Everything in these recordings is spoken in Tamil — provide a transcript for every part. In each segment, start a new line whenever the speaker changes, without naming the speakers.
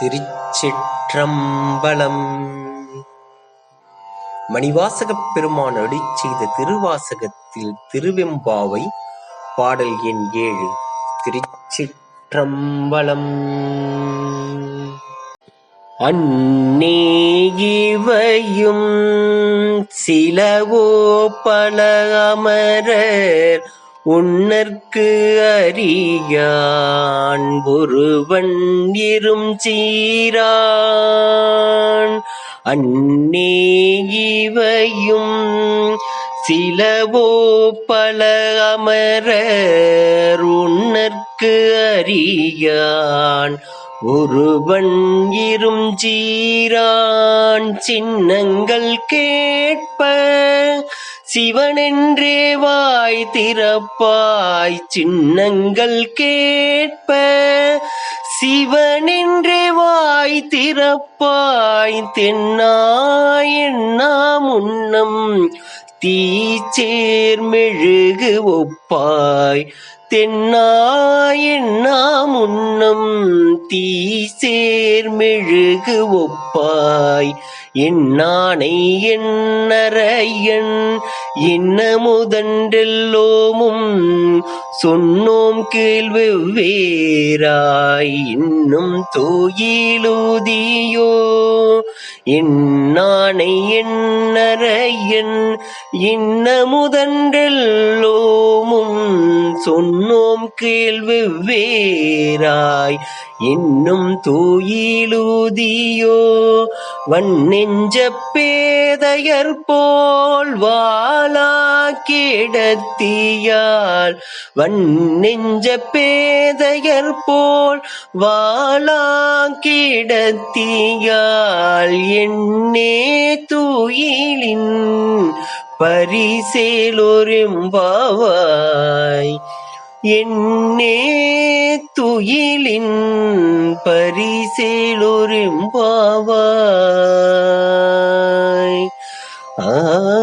திருச்சிற்றம்பலம். மணிவாசகப் பெருமான் அடி செய்த திருவாசகத்தில் திருவெம்பாவை பாடல் எண் ஏழு திருச்சிற்றம்பலம். அன்னேயிவையும் சிலவோ பல அமரர் உன்னற்கு அறியான் ஒருவன் இரும் சீரான். அன்னே இவையும் சிலவோ பல அமரர் உன்னற்கு அறியான். ஒருவன் இரும் சீரான் சின்னங்கள் கேட்ப சிவனென்றே வாய் திறப்பாய் சின்னங்கள் கேட்ப. சிவனென்றே வாய் திறப்பாய் தென்னாய் எண்ணா முன்னம். தீச்சேர் மெழுகு ஒப்பாய் தென்னா எண்ணா முன்னம் தீசேர் மெழுகு ஒப்பாய். என்னானை என்னறையன் என்ன முதன்றெல்லோமும் சொன்னோம் கேள்வி வேறாய். இன்னும் தோயிலூதியோ? என்னானை என்னறையன் இன்ன முதன்றெல்லோ சொன்னோம் கேள்வெவ்வேறாய் இன்னும் தூயிலூதியோ? வன்னெஞ்ச பேதையர் போல் வாழா கிடத்தியால். வன்னெஞ்ச பேதையர் போல் வாழா கிடத்தியால். என்னே தூயிலின் பரிசேலொரும்பாவாய். என்னே துயிலின் பரிசேலொரும்பாவாய். ஆ.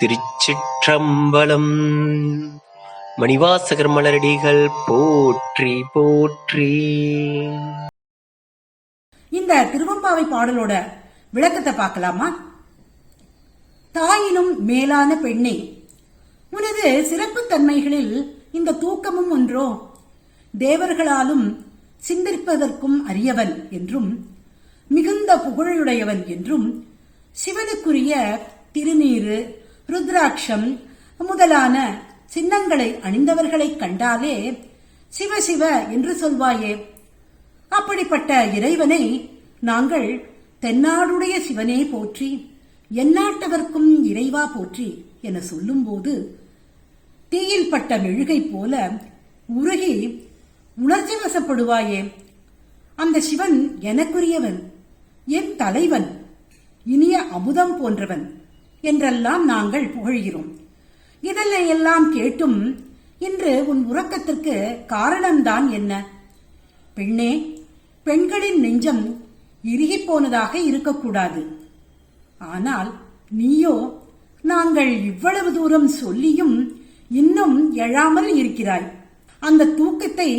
திருச்சிற்றம்பலம் மணிவாசகர் மலரடிகள் போற்றி போற்றி.
இந்த திருவம்பாவை பாடலோட விளக்கத்தை பார்க்கலாமா? தாயினும் மேலான பெண்ணே உனது சிறப்பு தன்மைகளில் இந்த தூக்கமும் ஒன்றோ தேவர்களாலும் சிந்திப்பதற்கும் அரியவன் என்றும் மிகுந்த புகழுடையவன் என்றும் சிவனுக்குரிய திருநீரு ருத்ராட்சம் முதலான சின்னங்களை அணிந்தவர்களை கண்டாலே சிவ சிவ என்று சொல்வாயே. அப்படிப்பட்ட இறைவனை நாங்கள் தென்னாடுடைய சிவனே போற்றி எந்நாட்டவர்க்கும் இறைவா போற்றி என சொல்லும்போது தீயில் பட்ட மெழுகை போல உருகி உணர்ச்சி வசப்படுவாயே அந்த சிவன் எனக்குரியவன் என் தலைவன் இனிய அமுதம் போன்றவன் என்றெல்லாம் நாங்கள் புகழ்கிறோம். இதெல்லாம் எல்லாம் கேட்டும் இன்று உன் உறக்கத்திற்கு காரணம்தான் என்ன? பெண்ணே பெண்களின் நெஞ்சம் இறுகி போனதாக இருக்கக்கூடாது. ஆனால் நீயோ நாங்கள் இவ்வளவு தூரம் சொல்லியும் இன்னும் எழாமல் இருக்கிறாய். அந்த தூக்கத்தை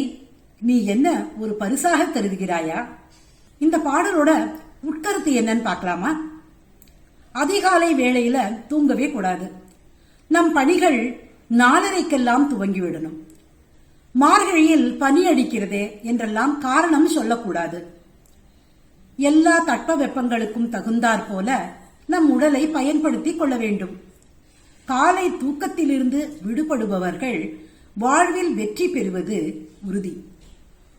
நீ என்ன ஒரு பரிசாக கருதுகிறாயா? இந்த பாடலோட உட்கருத்து என்னன்னு பார்க்கலாமா? அதிகாலை வேளையில தூங்கவே கூடாது. நம் பணிகள் நாலரைக்கெல்லாம் துவங்கிவிடணும். மார்கழியில் பனி அடிக்கிறதே என்றெல்லாம் காரணம் சொல்லக்கூடாது. எல்லா தட்பவெப்பங்களுக்கும் தகுந்தாற் போல நம் உடலை பயன்படுத்திக் கொள்ள வேண்டும். காலை தூக்கத்திலிருந்து விடுபடுபவர்கள் வாழ்வில் வெற்றி பெறுவது உறுதி.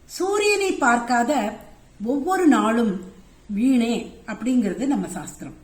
சூரியனை பார்க்காத ஒவ்வொரு நாளும் வீணே அப்படிங்கிறது நம்ம சாஸ்திரம்.